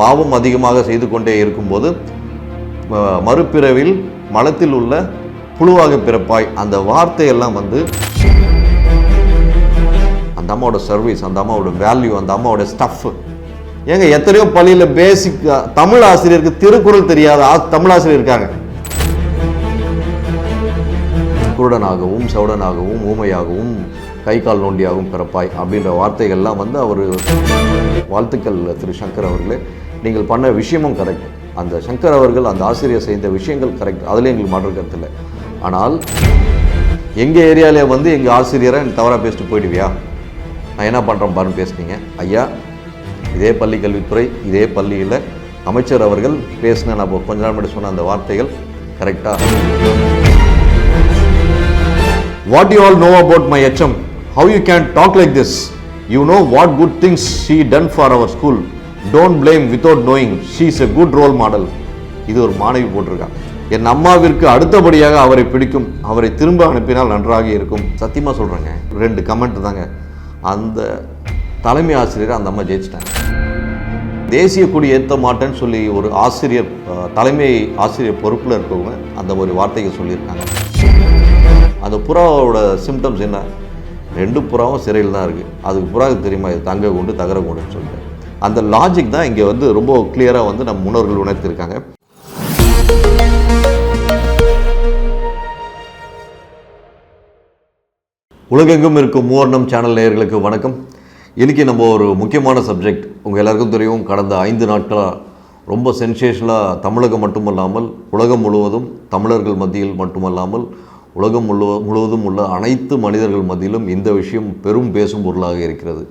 பாவம் அதிகமாக செய்து கொண்டே இருக்கும்போது மறுபிறவில் மலத்தில் உள்ள புழுவாக பிறப்பாய் அந்த வார்த்தையெல்லாம் வந்து அந்த அம்மாவோட சர்வீஸ் அந்த அம்மாவோட வேல்யூ அந்த அம்மாவோட ஸ்டஃப் ஏங்க எத்தனையோ பள்ளியில் பேசிக் தமிழ் ஆசிரியருக்கு திருக்குறள் தெரியாத ஆ- தமிழ் ஆசிரியர் இருக்காங்க. குருடனாகவும் சவுடனாகவும் ஊமையாகவும் கை கால் நோண்டியாகவும் பிறப்பாய் அப்படின்ற வார்த்தைகள்லாம் வந்து அவர் வாழ்த்துக்கள் திரு சங்கர் அவர்களே. நீங்கள் பண்ண விஷயமும் கரெக்ட் அந்த சங்கர் அவர்கள் அந்த ஆசிரியர் செய்த விஷயங்கள் கரெக்ட் அதில் எங்களுக்கு மாற்று கருத்து இல்லை. ஆனால் எங்கள் ஏரியாவிலே வந்து எங்கள் ஆசிரியரை தவறாக பேசிட்டு போயிடுவியா? நான் என்ன பண்ணுறேன் பாருன்னு பேசுனீங்க. ஐயா இதே பள்ளி கல்வித்துறை இதே பள்ளியில் அமைச்சர் அவர்கள் பேசின நான் கொஞ்ச நாள் முன்னாடி சொன்ன அந்த வார்த்தைகள் கரெக்டாக what you all know about my HM how you can talk like this you know what good things she done for our school don't blame without knowing she is a good role model இது ஒரு மாணவி போட்டிருக்கான் என் அம்மாவிற்கு அடுத்தபடியாக அவரை பிடிக்கும் அவரை திரும்ப அனுப்பினால் நன்றாக இருக்கும். சத்தியமாக சொல்கிறேங்க ரெண்டு கமெண்ட் தாங்க. அந்த தலைமை ஆசிரியரை அந்த அம்மா ஜெயிச்சிட்டாங்க. தேசிய கொடி ஏற்ற மாட்டேன்னு சொல்லி ஒரு ஆசிரியர் தலைமை ஆசிரியர் பொறுப்பில் இருக்கவங்க அந்த ஒரு வார்த்தையை சொல்லியிருக்காங்க. அந்த புறாவோட சிம்டம்ஸ் என்ன? ரெண்டு புறாவும் சிறையில் தான் இருக்குது அதுக்கு புறாவுக்கு தெரியுமா? இது தங்க கொண்டு தகர கொண்டுன்னு சொல்லிட்டு. அந்த லாஜிக் தான் இங்கே வந்து ரொம்ப கிளியராக வந்து நம்ம முன்னோர்கள் உணர்த்திருக்காங்க. உலகெங்கும் இருக்கும் மூவர்ணம் சேனல் நேயர்களுக்கு வணக்கம். இன்றைக்கி நம்ம ஒரு முக்கியமான சப்ஜெக்ட் உங்கள் எல்லாருக்கும் தெரியும் கடந்த ஐந்து நாட்களாக ரொம்ப சென்சேஷனாக தமிழகம் மட்டுமல்லாமல் உலகம் முழுவதும் தமிழர்கள் மத்தியில் மட்டுமல்லாமல் உலகம் முழு முழுவதும் உள்ள அனைத்து மனிதர்கள் மத்தியிலும் இந்த விஷயம் பெரும் பேசும் பொருளாக இருக்கிறது.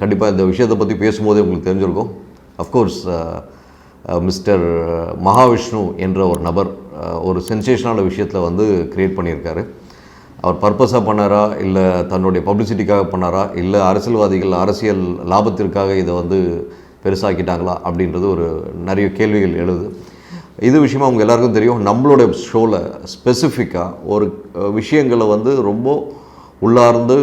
கண்டிப்பாக இந்த விஷயத்தை பற்றி பேசும்போதே உங்களுக்கு தெரிஞ்சிருக்கும். அஃப்கோர்ஸ் மிஸ்டர் மகாவிஷ்ணு என்ற ஒரு நபர் ஒரு சென்சேஷனான விஷயத்தில் வந்து கிரியேட் பண்ணியிருக்காரு. அவர் பர்பஸாக பண்ணாரா? இல்லை தன்னுடைய பப்ளிசிட்டிக்காக பண்ணாரா? இல்லை அரசியல்வாதிகள் அரசியல் லாபத்திற்காக இதை வந்து பெருசாக்கிட்டாங்களா? அப்படின்றது ஒரு நிறைய கேள்விகள் எழுது. இது விஷயமா அவங்க எல்லாருக்கும் தெரியும். நம்மளோட ஷோவில் ஸ்பெசிஃபிக்காக ஒரு விஷயங்களை வந்து ரொம்ப உள்ளார்ந்து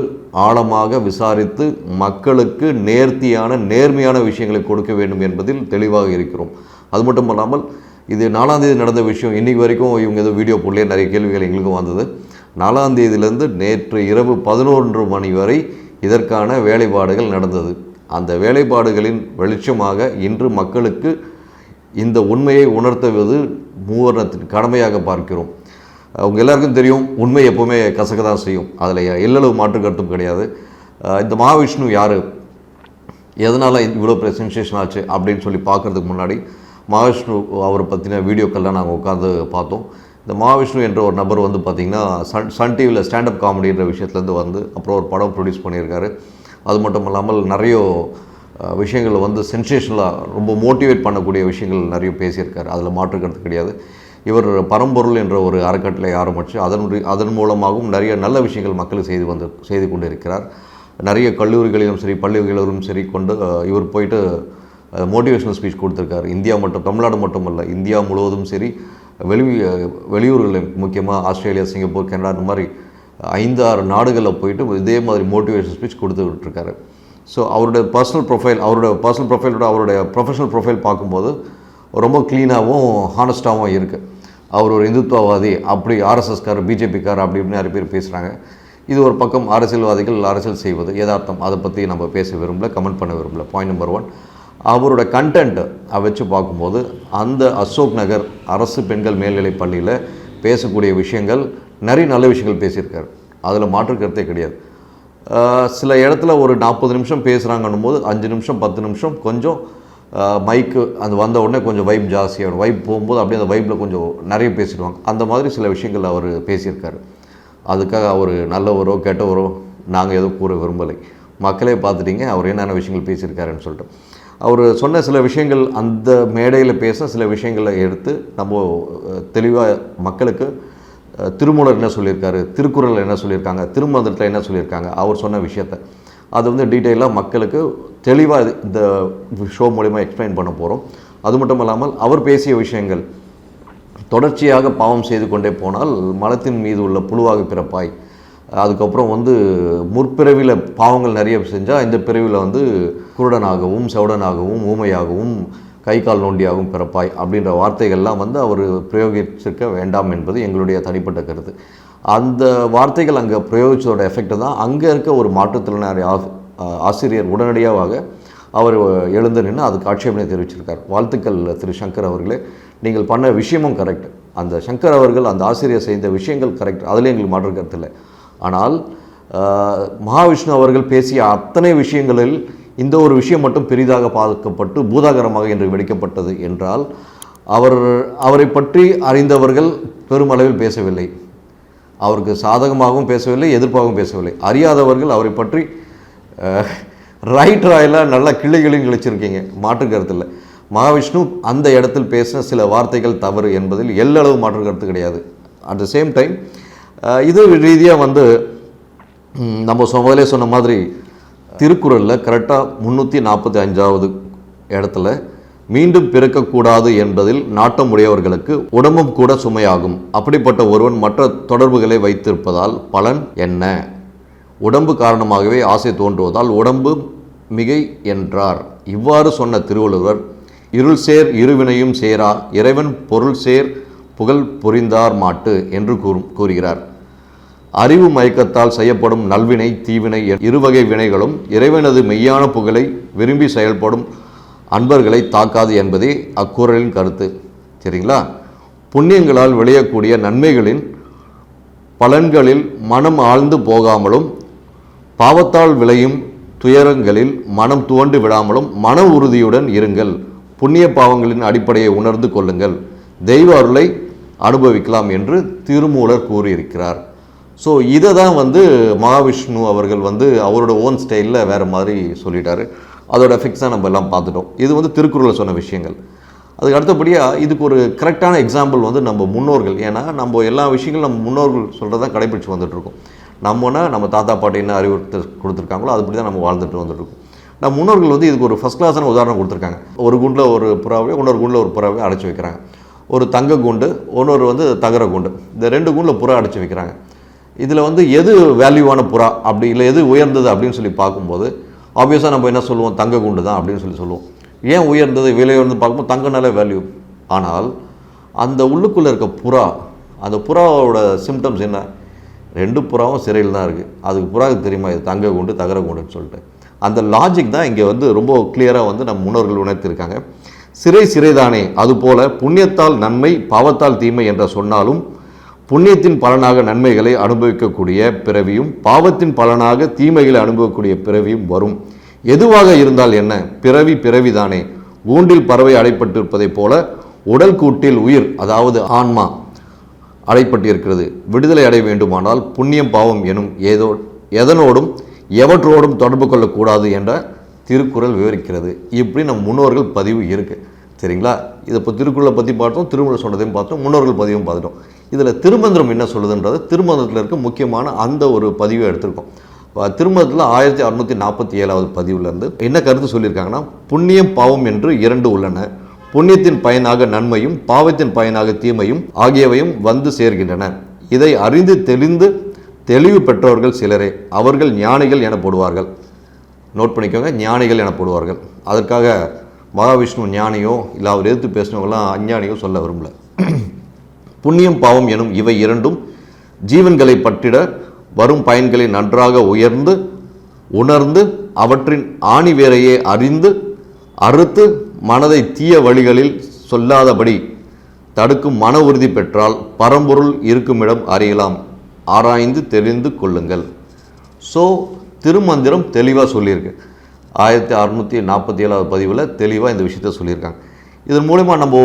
ஆழமாக விசாரித்து மக்களுக்கு நேர்த்தியான நேர்மையான விஷயங்களை கொடுக்க வேண்டும் என்பதில் தெளிவாக இருக்கிறோம். அது மட்டும் இல்லாமல் இது நாலாம் தேதி நடந்த விஷயம். இன்றைக்கி வரைக்கும் இவங்க ஏதோ வீடியோ போடலையே நிறைய கேள்விகள் எங்களுக்கும் வந்தது. நாலாம் தேதியிலேருந்து நேற்று இரவு பதினொன்று மணி வரை இதற்கான வேலைப்பாடுகள் நடந்தது. அந்த வேலைப்பாடுகளின் வெளிச்சமாக இன்று மக்களுக்கு இந்த உண்மையை உணர்த்துவது மூவர்ணத்தின் கடமையாக பார்க்கிறோம். அவங்க எல்லாருக்கும் தெரியும் உண்மை எப்போவுமே கசக்க தான் செய்யும். அதில் எல்லளவு மாற்று கருத்தும் கிடையாது. இந்த மகாவிஷ்ணு யார்? எதனால் இவ்வளோ பெரிய சென்சேஷன் ஆச்சு அப்படின்னு சொல்லி பார்க்கறதுக்கு முன்னாடி மகாவிஷ்ணு அவரை பற்றின வீடியோக்கள்லாம் நாங்கள் உட்காந்து பார்த்தோம். இந்த மகாவிஷ்ணு என்ற ஒரு நபர் வந்து பார்த்திங்கன்னா சன் சன் டிவியில் ஸ்டாண்டப் காமெடின்ற விஷயத்துலேருந்து வந்து அப்புறம் ஒரு படம் ப்ரொடியூஸ் பண்ணியிருக்காரு. அது மட்டும் இல்லாமல் நிறைய விஷயங்கள் வந்து சென்சேஷனலாக ரொம்ப மோட்டிவேட் பண்ணக்கூடிய விஷயங்கள் நிறைய பேசியிருக்காரு. அதில் மாற்று கருத்து கிடையாது. இவர் பரம்பொருள் என்ற ஒரு அறக்கட்டளை ஆரம்பித்து அதனுடைய அதன் மூலமாகவும் நிறைய நல்ல விஷயங்கள் மக்களுக்கு செய்து வந்து செய்து கொண்டு இருக்கிறார் நிறைய கல்லூரிகளிலும் சரி பள்ளிகளிலும் சரி கொண்டு இவர் போயிட்டு மோட்டிவேஷனல் ஸ்பீச் கொடுத்துருக்காரு. இந்தியா மட்டும் தமிழ்நாடு மட்டுமல்ல இந்தியா முழுவதும் சரி வெளி வெளியூர்களில் முக்கியமாக ஆஸ்திரேலியா சிங்கப்பூர் கனடா இந்த மாதிரி ஐந்து ஆறு நாடுகளில் போயிட்டு இதே மாதிரி மோட்டிவேஷன் ஸ்பீச் கொடுத்துக்கிட்டுருக்காரு ஸோ அவருடைய பர்சனல் ப்ரொஃபைல் அவருடைய பர்சனல் ப்ரொஃபைலோட அவருடைய ப்ரொஃபஷனல் ப்ரொஃபைல் பார்க்கும்போது ரொம்ப க்ளீனாகவும் ஹானஸ்டாகவும் இருக்குது அவர் ஒரு இந்துத்துவவாதி அப்படி ஆர்எஸ்எஸ்கார் பிஜேபிக்கார் அப்படி இப்படின்னு நிறைய பேர் பேசுகிறாங்க இது ஒரு பக்கம் அரசியல்வாதிகள் அரசியல் செய்வது யதார்த்தம். அதை பற்றி நம்ம பேச விரும்பல கமெண்ட் பண்ண விரும்பல. பாயிண்ட் நம்பர் ஒன் அவரோட கண்டென்ட்டை வச்சு பார்க்கும்போது அந்த அசோக் நகர் அரசு பெண்கள் மேல்நிலைப் பள்ளியில் பேசக்கூடிய விஷயங்கள் நிறைய நல்ல விஷயங்கள் பேசியிருக்காரு. அதில் மாற்று கருத்தே கிடையாது. சில இடத்துல ஒரு நாற்பது நிமிஷம் பேசுகிறாங்கன்னும் போது அஞ்சு நிமிஷம் பத்து நிமிஷம் கொஞ்சம் மைக்கு அது வந்த உடனே கொஞ்சம் வைப் ஜாஸ்தியாகிடும் வைப் போகும்போது அப்படியே அந்த வைப்பில் கொஞ்சம் நிறைய பேசிடுவாங்க. அந்த மாதிரி சில விஷயங்கள் அவர் பேசியிருக்காரு. அதுக்காக அவர் நல்லவரோ கெட்டவரோ நாங்கள் எதுவும் கூற விரும்பலை. மக்களே பார்த்துட்டீங்க அவர் என்னென்ன விஷயங்கள் பேசியிருக்காருன்னு சொல்லிட்டு. அவர் சொன்ன சில விஷயங்கள் அந்த மேடையில் பேச சில விஷயங்களை எடுத்து நம்ம தெளிவாக மக்களுக்கு திருமூலர் என்ன சொல்லியிருக்காரு திருக்குறள் என்ன சொல்லியிருக்காங்க திருமந்திரத்தில் என்ன சொல்லியிருக்காங்க அவர் சொன்ன விஷயத்த. அது வந்து டீட்டெயிலாக மக்களுக்கு தெளிவாக இந்த ஷோ மூலிமா எக்ஸ்பிளைன் பண்ண போகிறோம் அது மட்டும் இல்லாமல் அவர் பேசிய விஷயங்கள் தொடர்ச்சியாக பாவம் செய்து கொண்டே போனால் மலத்தின் மீது உள்ள புழுவாக பிறப்பாய். அதுக்கப்புறம் வந்து முற்பிறவியில் பாவங்கள் நிறைய செஞ்சால் இந்த பிறவியில் வந்து குருடனாகவும் செவடனாகவும் ஊமையாகவும் கை கால் நோண்டியாகவும் பிறப்பாய் அப்படின்ற வார்த்தைகள்லாம் வந்து அவர் பிரயோகிச்சிருக்க வேண்டாம் என்பது எங்களுடைய தனிப்பட்ட கருத்து. அந்த வார்த்தைகள் அங்கே பிரயோகித்ததோட எஃபெக்ட் தான் அங்கே இருக்க ஒரு மாற்றுத்திறனாளி ஆ- ஆசிரியர் உடனடியாக அவர் எழுந்து நின்று அதுக்கு ஆட்சேபனை தெரிவிச்சிருக்கார். வாழ்த்துக்கள் திரு சங்கர் அவர்களே. நீங்கள் பண்ண விஷயமும் கரெக்ட் அந்த சங்கர் அவர்கள் அந்த ஆசிரியர் செய்த விஷயங்கள் கரெக்ட் அதில் எங்களுக்கு மாற்று கருத்து இல்லை. ஆனால் மகாவிஷ்ணு அவர்கள் பேசிய அத்தனை விஷயங்களில் இந்த ஒரு விஷயம் மட்டும் பெரிதாக பார்க்கப்பட்டு பூதாகரமாக இன்று வெடிக்கப்பட்டது என்றால் அவர் அவரை பற்றி அறிந்தவர்கள் பெருமளவில் பேசவில்லை. அவருக்கு சாதகமாகவும் பேசவில்லை எதிர்ப்பாகவும் பேசவில்லை. அறியாதவர்கள் அவரை பற்றி ரைட் ராயெல்லாம் நல்லா கிள்ளைகளையும் கிழிச்சிருக்கீங்க. மாற்று கருத்தில் மகாவிஷ்ணு அந்த இடத்தில் பேசின சில வார்த்தைகள் தவறு என்பதில் எல்லளவு மாற்று கருத்து கிடையாது. அட் த சேம் டைம் இது ரீதியாக வந்து நம்ம சொ- முதலே சொன்ன மாதிரி திருக்குறளில் கரெக்டாக முந்நூற்றி நாற்பத்தி அஞ்சாவது இடத்துல மீண்டும் பிறக்கக்கூடாது என்பதில் நாட்டம் உடையவர்களுக்கு உடம்பும் கூட சுமையாகும். அப்படிப்பட்ட ஒருவன் மற்ற தொடர்புகளை வைத்திருப்பதால் பலன் என்ன? உடம்பு காரணமாகவே ஆசை தோன்றுவதால் உடம்பு மிகை என்றார். இவ்வாறு சொன்ன திருவள்ளுவர் இருள் சேர் இருவினையும் சேரா இறைவன் பொருள் சேர் புகழ் புரிந்தார் மாட்டு என்று கூறும் கூறுகிறார். அறிவு மயக்கத்தால் செய்யப்படும் நல்வினை தீவினை இருவகை வினைகளும் இறைவனது மெய்யான புகழை விரும்பி செயல்படும் அன்பர்களை தாக்காது என்பதே அக்குறளின் கருத்து. சரிங்களா? புண்ணியங்களால் விளையக்கூடிய நன்மைகளின் பலன்களில் மனம் ஆழ்ந்து போகாமலும் பாவத்தால் விளையும் துயரங்களில் மனம் துவண்டு விடாமலும் மன உறுதியுடன் இருங்கள். புண்ணிய பாவங்களின் அடிப்படையை உணர்ந்து கொள்ளுங்கள். தெய்வ அருளை அனுபவிக்கலாம் என்று திருமூலர் கூறியிருக்கிறார். ஸோ இதை தான் வந்து மகாவிஷ்ணு அவர்கள் வந்து அவரோட ஓன் ஸ்டைலில் வேறு மாதிரி சொல்லிட்டாரு. அதோட எஃபெக்ட்ஸாக நம்ம எல்லாம் பார்த்துட்டோம். இது வந்து திருக்குறளில் சொன்ன விஷயங்கள். அதுக்கு அடுத்தபடியாக இதுக்கு ஒரு கரெக்டான எக்ஸாம்பிள் வந்து நம்ம முன்னோர்கள். ஏன்னா நம்ம எல்லா விஷயங்களும் நம்ம முன்னோர்கள் சொல்கிறத கடைபிடிச்சு வந்துட்டுருக்கோம். நம்மனா நம்ம தாத்தா பாட்டி என்ன அறிவுறுத்த கொடுத்துருக்காங்களோ அதுபடி தான் நம்ம வாழ்ந்துட்டு வந்துட்டுருக்கோம். நம்ம முன்னோர்கள் வந்து இதுக்கு ஒரு ஃபஸ்ட் கிளாஸான உதாரணம் கொடுத்துருக்காங்க. ஒரு குண்டில் ஒரு புறாவே இன்னொரு குண்டில் ஒரு புறாவையும் அடைச்சி வைக்கிறாங்க. ஒரு தங்க குண்டு இன்னொரு வந்து தகர குண்டு. இந்த ரெண்டு குண்டில் புறா அடைச்சி வைக்கிறாங்க. இதில் வந்து எது வேல்யூவான புறா அப்படி இல்லை எது உயர்ந்தது அப்படின்னு சொல்லி பார்க்கும்போது ஆப்வியஸாக நம்ம என்ன சொல்லுவோம்? தங்க குண்டு தான் அப்படின்னு சொல்லி சொல்லுவோம். ஏன் உயர்ந்தது விலை உயர்ந்து பார்க்கும்போது தங்கனால வேல்யூ ஆனால் அந்த உள்ளுக்குள்ளே இருக்க புறா அந்த புறாவோட சிம்டம்ஸ் என்ன? ரெண்டு புறாவும் சிறையில் தான் இருக்குது அதுக்கு புறாவுக்கு தெரியுமா? இது தங்க குண்டு தகர குண்டுன்னு சொல்லிட்டு. அந்த லாஜிக் தான் இங்கே வந்து ரொம்ப கிளியராக வந்து நம்ம முன்னோர்கள் உணர்த்திருக்காங்க. சிறை சிறைதானே அதுபோல புண்ணியத்தால் நன்மை பாவத்தால் தீமை என்ற சொன்னாலும் புண்ணியத்தின் பலனாக நன்மைகளை அனுபவிக்கக்கூடிய பிறவியும் பாவத்தின் பலனாக தீமைகளை அனுபவக்கூடிய பிறவியும் வரும். எதுவாக இருந்தால் என்ன? பிறவி பிறவிதானே. ஊண்டில் பறவை அடைப்பட்டிருப்பதைப் போல உடல் கூட்டில் உயிர் அதாவது ஆன்மா அடைப்பட்டிருக்கிறது. விடுதலை அடைய வேண்டுமானால் புண்ணியம் பாவம் எனும் ஏதோ எதனோடும் எவற்றோடும் தொடர்பு கொள்ளக்கூடாது என்ற திருக்குறள் விவரிக்கிறது. இப்படி நம் முன்னோர்கள் பதிவு இருக்குது சரிங்களா? இதை இப்போ திருக்குறளை பற்றி பார்த்தோம் திருமுறை சொன்னதையும் பார்த்தோம் முன்னோர்கள் பதிவும் பார்த்துட்டோம். இதில் திருமந்திரம் என்ன சொல்லுதுன்றது திருமந்திரத்தில் இருக்க முக்கியமான அந்த ஒரு பதிவை எடுத்திருக்கோம். திருமணத்தில் ஆயிரத்தி அறுநூற்றி நாற்பத்தி ஏழாவது பதிவுலேருந்து என்ன கருத்து சொல்லியிருக்காங்கன்னா புண்ணியம் பாவம் என்று இரண்டு உள்ளன. புண்ணியத்தின் பயனாக நன்மையும் பாவத்தின் பயனாக தீமையும் ஆகியவையும் வந்து சேர்கின்றன. இதை அறிந்து தெளிந்து தெளிவு பெற்றவர்கள் சிலரே. அவர்கள் ஞானிகள் எனப்படுவார்கள். நோட் பண்ணிக்கோங்க ஞானிகள் எனப்படுவார்கள். அதற்காக மகாவிஷ்ணு ஞானியோ இல்லை அவர் எதிர்த்து பேசினவங்களாம் அஞ்ஞானியோ சொல்ல விரும்பலை. புண்ணியம் பாவம் எனும் இவை இரண்டும் ஜீவன்களை பற்றிட வரும் பயன்களை நன்றாக உயர்ந்து உணர்ந்து அவற்றின் ஆணிவேரையே அறிந்து அறுத்து மனதை தீய வழிகளில் சொல்லாதபடி தடுக்கும் மன உறுதி பெற்றால் பரம்பொருள் இருக்குமிடம் அறியலாம். ஆராய்ந்து தெரிந்து கொள்ளுங்கள். ஸோ திருமந்திரம் தெளிவாக சொல்லியிருக்கு. ஆயிரத்தி அறநூற்றி நாற்பத்தி ஏழாவது பதிவில் தெளிவாக இந்த விஷயத்த சொல்லியிருக்காங்க. இதன் மூலிமா நம்ம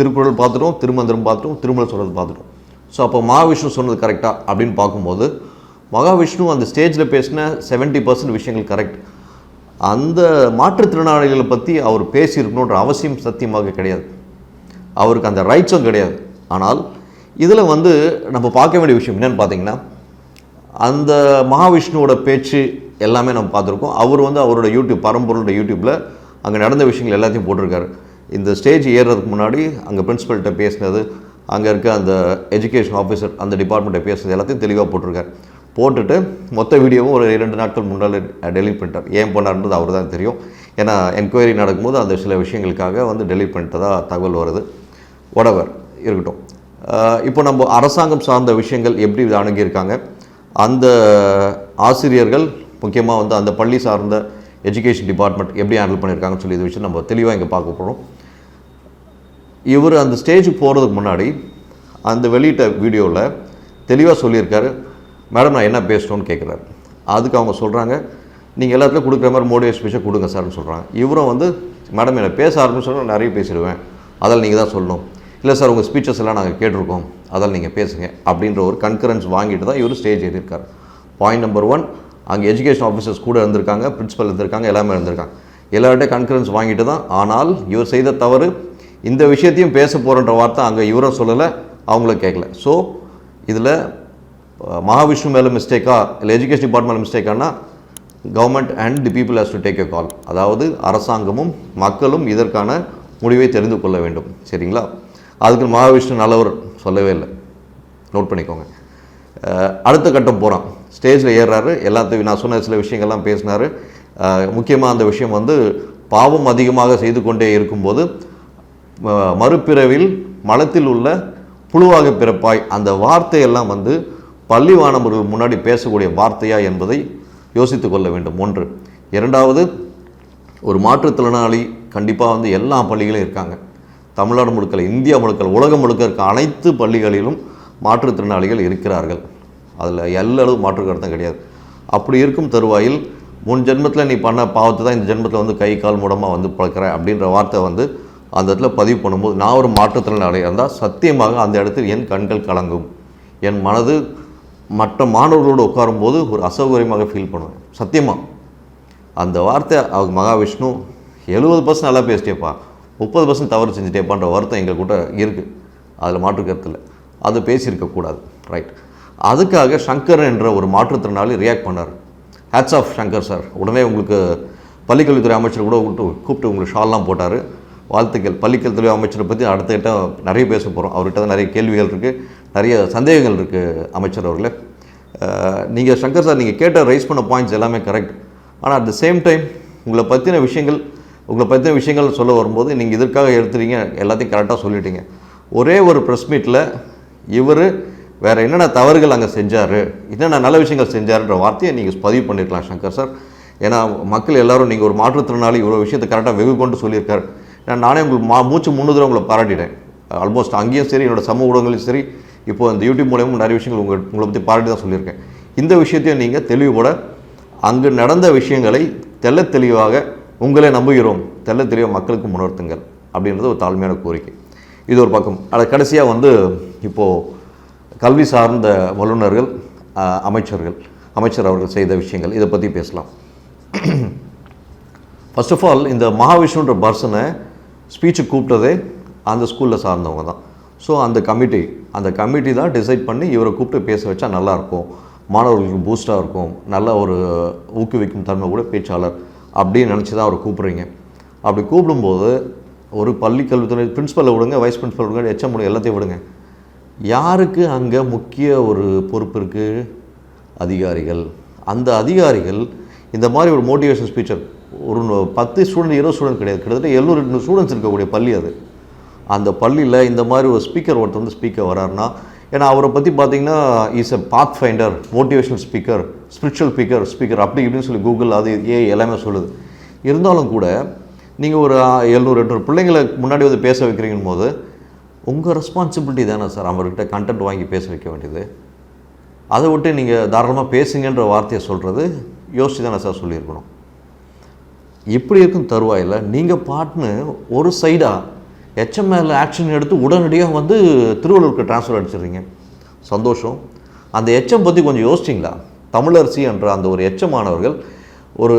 திருக்குறள் பார்த்துட்டோம் திருமந்திரம் பார்த்துட்டோம் திருமலை சொல்கிறது பார்த்துட்டோம். ஸோ அப்போ மகாவிஷ்ணு சொன்னது கரெக்டாக அப்படின்னு பார்க்கும்போது மகாவிஷ்ணு அந்த ஸ்டேஜில் பேசின 70% பர்சன்ட் விஷயங்கள் கரெக்ட் அந்த மாற்றுத்திறனாளிகளை பற்றி அவர் பேசியிருக்கணுன்ற அவசியம் சத்தியமாக கிடையாது. அவருக்கு அந்த ரைட்ஸும் கிடையாது. ஆனால் இதில் வந்து நம்ம பார்க்க வேண்டிய விஷயம் என்னன்னு பார்த்தீங்கன்னா அந்த மகாவிஷ்ணுவோட பேச்சு எல்லாமே நம்ம பார்த்துருக்கோம். அவர் வந்து அவரோட யூடியூப் பரம்பொருளோட யூடியூப்பில் அங்கே நடந்த விஷயங்கள் எல்லாத்தையும் போட்டிருக்காரு. இந்த ஸ்டேஜ் ஏறுறதுக்கு முன்னாடி அங்கே பிரின்ஸிபல்கிட்ட பேசினது அங்கே இருக்க அந்த எஜுகேஷன் ஆஃபீஸர் அந்த டிபார்ட்மெண்ட்டை பேசுனது எல்லாத்தையும் தெளிவாக போட்டிருக்கார். போட்டுட்டு மொத்த வீடியோவும் ஒரு இரண்டு நாட்கள் முன்னால் டெலிட் பண்ணிட்டார். ஏன் போனார்ன்றது அவர் தான் தெரியும். ஏன்னா என்கொயரி நடக்கும்போது அந்த சில விஷயங்களுக்காக வந்து டெலிட் பண்ணிட்டதாக தகவல் வருது. ஒடவர் இருக்கட்டும். இப்போ நம்ம அரசாங்கம் சார்ந்த விஷயங்கள் எப்படி இதை அணுகியிருக்காங்க? அந்த ஆசிரியர்கள் முக்கியமாக வந்து அந்த பள்ளி சார்ந்த எஜுகேஷன் டிபார்ட்மெண்ட் எப்படி ஹேண்டில் பண்ணியிருக்காங்கன்னு சொல்லி இது விஷயம் நம்ம தெளிவாக இங்கே பார்க்க போகிறோம் இவர் அந்த ஸ்டேஜுக்கு போகிறதுக்கு முன்னாடி அந்த வெளியிட்ட வீடியோவில் தெளிவாக சொல்லியிருக்காரு. மேடம் நான் என்ன பேசணும்னு கேட்குறாரு அதுக்கு அவங்க சொல்கிறாங்க நீங்கள் எல்லாத்துலையும் கொடுக்குற மாதிரி மோட்டிவேஷன் ஸ்பீச்சை கொடுங்க சார்னு சொல்கிறாங்க இவரும் வந்து மேடம் என்னை பேச ஆரம்பிச்சோன்னா நிறைய பேசிடுவேன். அதில் நீங்கள் தான் சொல்லணும். இல்லை சார் உங்கள் ஸ்பீச்சஸ் எல்லாம் நாங்கள் கேட்டிருக்கோம். அதில் நீங்கள் பேசுங்க அப்படின்ற ஒரு கன்கரன்ஸ் வாங்கிட்டு தான் இவர் ஸ்டேஜ் ஏறியிருக்கார். பாயிண்ட் நம்பர் ஒன் அங்கே எஜுகேஷன் ஆஃபீஸர்ஸ் கூட இருந்திருக்காங்க பிரின்ஸிபல் இருந்திருக்காங்க எல்லாமே இருந்திருக்காங்க. எல்லார்ட்டையும் கன்கரன்ஸ் வாங்கிட்டு தான் ஆனால் இவர் செய்த தவறு இந்த விஷயத்தையும் பேச போகிறன்ற வார்த்தை அங்கே இவரும் சொல்லலை அவங்களும் கேட்கல ஸோ இதில் மகாவிஷ்ணு மேலே மிஸ்டேக்கா இல்லை education department மிஸ்டேக்கானா government and the people has to take a call அதாவது அரசாங்கமும் மக்களும் இதற்கான முடிவை தெரிந்து கொள்ள வேண்டும். சரிங்களா? அதுக்கு மகாவிஷ்ணு நல்லவர் சொல்லவே இல்லை. நோட் பண்ணிக்கோங்க. அடுத்த கட்டம் போகிறான் ஸ்டேஜில் ஏறுறாரு. எல்லாத்தையும் நான் சொன்ன சில விஷயங்கள்லாம் பேசினார். முக்கியமாக அந்த விஷயம் வந்து பாவம் அதிகமாக செய்து கொண்டே இருக்கும்போது மறுபிறவில் மலத்தில் உள்ள புழுவாக பிறப்பாய். அந்த வார்த்தையெல்லாம் வந்து பள்ளிவானவர்கள் முன்னாடி பேசக்கூடிய வார்த்தையா என்பதை யோசித்து கொள்ள வேண்டும். ஒன்று. இரண்டாவது ஒரு மாற்றுத்திறனாளி கண்டிப்பாக வந்து எல்லா பள்ளிகளும் இருக்காங்க. தமிழ்நாடு முழுக்கல இந்தியா முழுக்கல உலகம் முழுக்க இருக்க அனைத்து பள்ளிகளிலும் மாற்றுத்திறனாளிகள் இருக்கிறார்கள். அதில் எல்லளவு மாற்று கிடையாது. அப்படி இருக்கும் தருவாயில் முன் ஜென்மத்தில் நீ பண்ண பாவத்தை தான் இந்த ஜென்மத்தில் வந்து கை கால் மூடமாக வந்து பழக்கிற அப்படின்ற வார்த்தை வந்து அந்த இடத்துல பதிவு பண்ணும்போது நான் ஒரு மாற்றுத்திறனாளியாக இருந்தால் சத்தியமாக அந்த இடத்தில் என் கண்கள் கலங்கும். என் மனது மற்ற மாணவர்களோடு உட்காரும்போது ஒரு அசௌகரியமாக ஃபீல் பண்ணுவேன் சத்தியமாக அந்த வார்த்தை அவங்க மகாவிஷ்ணு எழுபது பர்சன்ட் நல்லா பேசிட்டேப்பா முப்பது பர்சன்ட் தவறு செஞ்சுட்டேப்பான்ற வருத்தம் எங்கள் கூட இருக்குது அதில் மாற்று அது பேசியிருக்கக்கூடாது ரைட் அதுக்காக சங்கர் என்ற ஒரு மாற்றுத்திறனாளி ரியாக்ட் பண்ணார். ஹேட்ஸ் ஆஃப் சங்கர் சார் உடனே உங்களுக்கு பள்ளிக்கல்வித்துறை அமைச்சர் கூட கூப்பிட்டு கூப்பிட்டு உங்களுக்கு ஷால்லாம் போட்டார். வாழ்த்துக்கள். பள்ளிக்கல்வித்துறை அமைச்சரை பற்றி அடுத்த கிட்ட நிறைய பேச போகிறோம் அவர்கிட்ட தான் நிறைய கேள்விகள் இருக்குது நிறைய சந்தேகங்கள் இருக்குது அமைச்சர் அவர்களே. நீங்கள் சங்கர் சார் நீங்கள் கேட்ட ரைஸ் பண்ண பாயிண்ட்ஸ் எல்லாமே கரெக்ட் ஆனால் அட் த சேம் டைம் உங்களை பற்றின விஷயங்கள் உங்களை பற்றின விஷயங்கள் சொல்ல வரும்போது நீங்கள் இதற்காக எடுத்துறீங்க? எல்லாத்தையும் கரெக்டாக சொல்லிட்டீங்க. ஒரே ஒரு ப்ரெஸ் மீட்டில் இவர் வேறு என்னென்ன தவறுகள் அங்கே செஞ்சார்? என்னென்ன நல்ல விஷயங்கள் செஞ்சாருன்ற வார்த்தையை நீங்கள் பதிவு பண்ணியிருக்கலாம் சங்கர் சார். ஏன்னா மக்கள் எல்லோரும் நீங்கள் ஒரு மாற்றுத்திறனாளி இவ்வளோ விஷயத்தை கரெக்டாக வெகு கொண்டு சொல்லியிருக்காரு. நானே உங்களுக்கு மா மூச்சு முன்னுதரம் உங்களை பாராட்டிட்டேன். ஆல்மோஸ்ட் அங்கேயும் சரி என்னோட சமூக ஊடகங்களையும் சரி இப்போ இந்த யூடியூப் மூலயமா நிறைய விஷயங்கள் உங்கள் உங்களை பற்றி பாராட்டி தான் சொல்லியிருக்கேன். இந்த விஷயத்தையும் நீங்கள் தெளிவுபட அங்கு நடந்த விஷயங்களை தெல்ல தெளிவாக உங்களை நம்புகிறோம். தெல்ல தெளிவாக மக்களுக்கு உணர்த்துங்கள் அப்படின்றது ஒரு தாழ்மையான கோரிக்கை. இது ஒரு பக்கம். அது கடைசியாக வந்து இப்போது கல்வி சார்ந்த வல்லுநர்கள் அமைச்சர்கள் அமைச்சர் அவர்கள் செய்த விஷயங்கள் இதை பற்றி பேசலாம். ஃபர்ஸ்ட் ஆஃப் ஆல் இந்த மகாவிஷ்ணுன்ற பர்சனை ஸ்பீச்சுக்கு கூப்பிட்டதே அந்த ஸ்கூலில் சார்ந்தவங்க தான். ஸோ அந்த கமிட்டி அந்த கமிட்டி தான் டிசைட் பண்ணி இவரை கூப்பிட்டு பேச வச்சா நல்லாயிருக்கும் மாணவர்களுக்கு பூஸ்டாக இருக்கும். நல்ல ஒரு ஊக்குவிக்கும் தன்மை கூட பேச்சாளர் அப்படின்னு நினச்சி தான் அவரை கூப்பிட்றீங்க. அப்படி கூப்பிடும்போது ஒரு பள்ளி கல்வித்துறை பிரின்ஸிபலை விடுங்க வைஸ் பிரின்ஸிபல் விடுங்க எச்எம் விடுங்க எல்லாத்தையும் விடுங்க. யாருக்கு அங்கே முக்கிய ஒரு பொறுப்பு இருக்குது அதிகாரிகள். அந்த அதிகாரிகள் இந்த மாதிரி ஒரு மோட்டிவேஷன் ஸ்பீச்சர் ஒரு பத்து ஸ்டூடெண்ட் இருபது ஸ்டூடெண்ட் கிடையாது. கிட்டத்தட்ட எழுநூறு எட்நூறு ஸ்டூடெண்ட்ஸ் இருக்கக்கூடிய பள்ளி அது. அந்த பள்ளியில் இந்த மாதிரி ஒரு ஸ்பீக்கர் ஒருத்தர் வந்து ஸ்பீக்கர் வராருன்னா ஏன்னா அவரை பற்றி பார்த்தீங்கன்னா is a path finder motivational speaker spiritual speaker speaker அப்படி இப்படின்னு சொல்லி கூகுள் அது ஏ எல்லாமே சொல்லுது. இருந்தாலும் கூட நீங்கள் ஒரு எழுநூறு எட்நூறு பிள்ளைங்களை முன்னாடி வந்து பேச வைக்கிறீங்க போது உங்கள் ரெஸ்பான்சிபிலிட்டி தானே சார் அவர்கிட்ட கண்டென்ட் வாங்கி பேச வைக்க வேண்டியது? அதை விட்டு நீங்கள் தாராளமாக பேசுங்கன்ற வார்த்தையை சொல்கிறது யோசிச்சு தானே சார் சொல்லியிருக்கணும். இப்படி இருக்கும் தருவாயில் நீங்கள் பாட்டுன்னு ஒரு சைடாக ஹெச்எம்எல் ஆக்ஷன் எடுத்து உடனடியாக வந்து திருவள்ளூருக்கு ட்ரான்ஸ்ஃபர் அடிச்சிடுறீங்க. சந்தோஷம். அந்த எச்சம் பற்றி கொஞ்சம் யோசிச்சிங்களா? தமிழரசி என்ற அந்த ஒரு எச்சமானவர்கள் ஒரு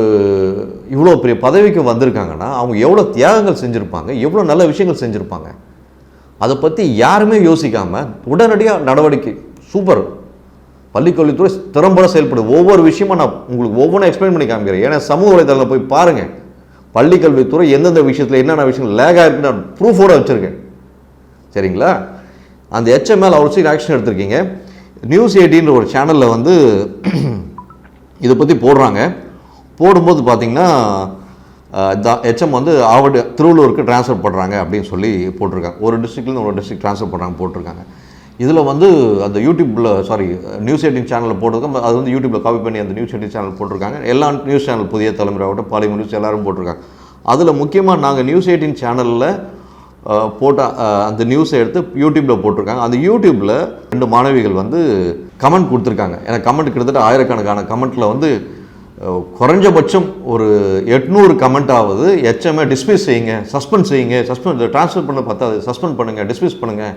இவ்வளோ பெரிய பதவிக்கு வந்திருக்காங்கன்னா அவங்க எவ்வளோ தியாகங்கள் செஞ்சுருப்பாங்க எவ்வளோ நல்ல விஷயங்கள் செஞ்சுருப்பாங்க? அதை பற்றி யாருமே யோசிக்காமல் உடனடியாக நடவடிக்கை. சூப்பர். பள்ளிக்கல்வித்துறை திறம்பட செயல்படுது ஒவ்வொரு விஷயமா நான் உங்களுக்கு ஒவ்வொன்றும் எக்ஸ்பிளைன் பண்ணி காமிக்கிறேன். ஏன்னா சமூக வலைதளத்தில் போய் பாருங்கள் பள்ளிக்கல்வித்துறை எந்தெந்த விஷயத்தில் என்னென்ன விஷயங்கள் லேக் ஆகிருக்கு நான் ப்ரூஃபோடு வச்சுருக்கேன். சரிங்களா? அந்த ஹெச்எம்எல் அவர் சைடு ஆக்ஷன் எடுத்திருக்கீங்க. நியூஸ் எயிட்டின்ற ஒரு சேனலில் வந்து இதை பற்றி போடுறாங்க. போடும்போது பார்த்தீங்கன்னா ஹெச்எம் வந்து ஆவடி திருவள்ளூருக்கு ட்ரான்ஸ்ஃபர் பண்ணுறாங்க அப்படின்னு சொல்லி போட்டிருக்காங்க. ஒரு டிஸ்ட்ரிக்ட்லேருந்து ஒரு டிஸ்ட்ரிக்ட் ட்ரான்ஸ்ஃபர் பண்ணுறாங்க போட்டிருக்காங்க. இதில் வந்து அந்த யூடியூப்பில் சாரி நியூஸ் எயிட்டிங் சேனலில் போட்டிருக்கோம் அது வந்து யூடியூப்பில் காப்பி பண்ணி அந்த நியூஸ் எயிட்டிங் சேனல் போட்டிருக்காங்க. எல்லா நியூஸ் சேனல் புதிய தலைமுறை ஆகட்டும் பாலிமர் நியூஸ் எல்லாரும் போட்டிருக்காங்க. அதில் முக்கியமாக நாங்கள் நியூஸ் எயிட்டின் சேனலில் போட்ட அந்த நியூஸை எடுத்து யூடியூப்பில் போட்டிருக்காங்க. அந்த யூடியூப்பில் ரெண்டு மாணவிகள் வந்து கமெண்ட் கொடுத்துருக்காங்க. எனக்கு கமெண்ட் கிட்டத்தட்ட ஆயிரக்கணக்கான கமெண்ட்டில் வந்து குறைஞ்சபட்சம் ஒரு எட்நூறு கமெண்ட்டாவது எச்எம்ஏ டிஸ்மிஸ் செய்யுங்க. சஸ்பெண்ட் செய்யுங்க. சஸ்பெண்ட் ட்ரான்ஸ்ஃபர் பண்ண பத்தாது சஸ்பெண்ட் பண்ணுங்கள் டிஸ்மிஸ் பண்ணுங்கள்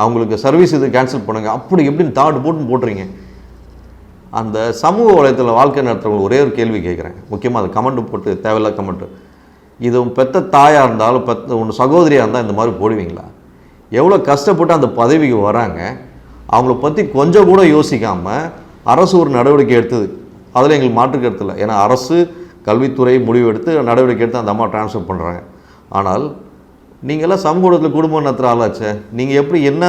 அவங்களுக்கு சர்வீஸ் இது கேன்சல் பண்ணுங்கள் அப்படி எப்படின்னு தாட் போட்டு போட்டுறீங்க. அந்த சமூக வலைத்தள வாழ்க்கை நடத்துகிறவங்க ஒரே ஒரு கேள்வி கேட்குறேன். முக்கியமாக அது கமெண்ட் போட்டு தேவையில்ல கமெண்ட் இது உன் பெத்த தாயாக இருந்தாலும் பெத்த உன் சகோதரியாக இருந்தால் இந்த மாதிரி போடுவீங்களா? எவ்வளோ கஷ்டப்பட்டு அந்த பதவிக்கு வராங்க. அவங்கள பற்றி கொஞ்சம் கூட யோசிக்காமல் அரசு ஒரு நடவடிக்கை எடுத்தது. அதில் எங்களுக்கு மாற்று கருத்து இல்லை. ஏன்னா அரசு கல்வித்துறை முடிவு எடுத்து நடவடிக்கை எடுத்து அந்த அம்மா ட்ரான்ஸ்ஃபர் பண்ணுறாங்க ஆனால் நீங்கள்லாம் சமூகத்தில் குடும்பம் நடத்துகிற ஆளாச்சே. நீங்கள் எப்படி என்ன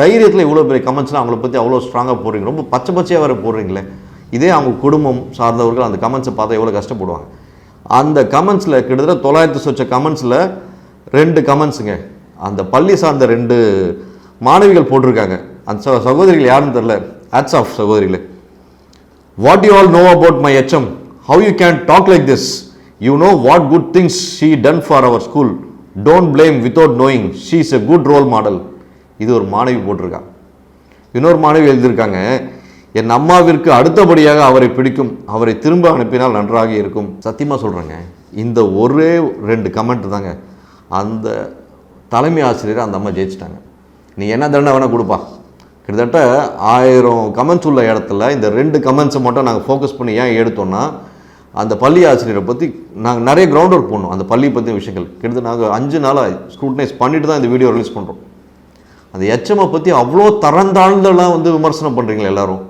தைரியத்தில் இவ்வளோ பெரிய கமெண்ட்ஸ்லாம் அவங்கள பற்றி அவ்வளோ ஸ்ட்ராங்காக போடுறீங்க? ரொம்ப பச்சை பச்சையாக வேறு போடுறீங்களே. இதே அவங்க குடும்பம் சார்ந்தவர்கள் அந்த கமெண்ட்ஸை பார்த்தா எவ்வளோ கஷ்டப்படுவாங்க. அந்த கமெண்ட்ஸில் கிட்டத்தட்ட தொள்ளாயிரத்து சொச்ச கமெண்ட்ஸில் ரெண்டு கமெண்ட்ஸுங்க அந்த பள்ளி சார்ந்த ரெண்டு மாணவிகள் போட்டிருக்காங்க. அந்த சகோதரிகள் யாருன்னு தெரில ஆட்ஸ் ஆஃப் சகோதரிகளே. What you all know about my HM how you can talk like this you know what good things she done for our school don't blame without knowing she is a good role model இது ஒரு மாணவி போட்டிருக்கா. இன்னொரு மாணவி எழுதியிருக்காங்க என் அம்மாவிற்கு அடுத்தபடியாக அவரை பிடிக்கும். அவரை திரும்ப அனுப்பினால் நன்றாக இருக்கும். சத்தியமாக சொல்கிறேங்க இந்த ஒரே ரெண்டு கமெண்ட் தாங்க. அந்த தலைமை ஆசிரியர் அந்த அம்மா ஜெயிச்சிட்டாங்க. நீ என்ன தண்டனை வேணால் கொடுப்பா. கிட்டத்தட்ட ஆயிரம் கமெண்ட்ஸ் உள்ள இடத்துல இந்த ரெண்டு கமெண்ட்ஸை மட்டும் நாங்கள் ஃபோக்கஸ் பண்ணி ஏன் எடுத்தோம்னா அந்த பள்ளி ஆசிரியரை பற்றி நாங்கள் நிறைய கிரவுண்ட் ஒர்க் பண்ணோம் அந்த பள்ளி பற்றின விஷயங்கள். கிட்டத்தட்ட நாங்கள் அஞ்சு நாளாக ஸ்க்ரூட்டனைஸ் பண்ணிட்டு தான் இந்த வீடியோ ரிலீஸ் பண்ணுறோம் அந்த எச்எம்ஐ பற்றி அவ்வளோ தரந்தாழ்ந்தெல்லாம் வந்து விமர்சனம் பண்ணுறீங்களா எல்லாரும்.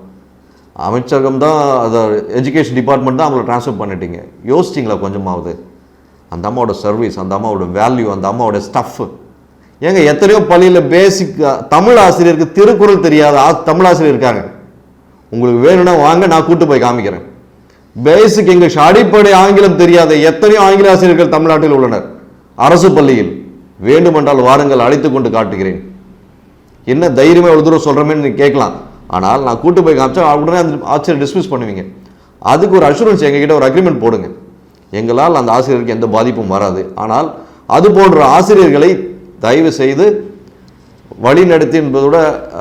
அமைச்சகம் தான் அதை எஜுகேஷன் டிபார்ட்மெண்ட் தான் அவங்கள ட்ரான்ஸ்ஃபர் பண்ணிட்டீங்க. யோசிச்சிங்களா கொஞ்சமாவது? அந்த அம்மாவோட சர்வீஸ் அந்த அம்மாவோட வேல்யூ அந்த அம்மாவோட ஸ்டஃப் ஏங்க எத்தனையோ பள்ளியில் பேசிக் தமிழ் ஆசிரியருக்கு திருக்குறள் தெரியாத ஆ- தமிழ் ஆசிரியர் இருக்காங்க. உங்களுக்கு வேணும்னா வாங்க நான் கூட்டு போய் காமிக்கிறேன். பேசிக் இங்கிலீஷ் அடிப்படை ஆங்கிலம் தெரியாத எத்தனையோ ஆங்கில ஆசிரியர்கள் தமிழ்நாட்டில் உள்ளனர். அரசு பள்ளியில். வேண்டுமென்றால் வாருங்கள் அழைத்து கொண்டு காட்டுகிறேன். என்ன தைரியமாக எவ்வளோ தூரம் சொல்கிறோமேன்னு கேட்கலாம். ஆனால் நான் கூட்டு போய் காமிச்சா உடனே அந்த ஆசிரியர் டிஸ்மிஸ் பண்ணுவீங்க. அதுக்கு ஒரு அஷூரன்ஸ் எங்ககிட்ட ஒரு அக்ரிமெண்ட் போடுங்க. எங்களால் அந்த ஆசிரியருக்கு எந்த பாதிப்பும் வராது. ஆனால் அது போன்ற ஆசிரியர்களை தயவு செய்து வழி நடத்தி என்பதோட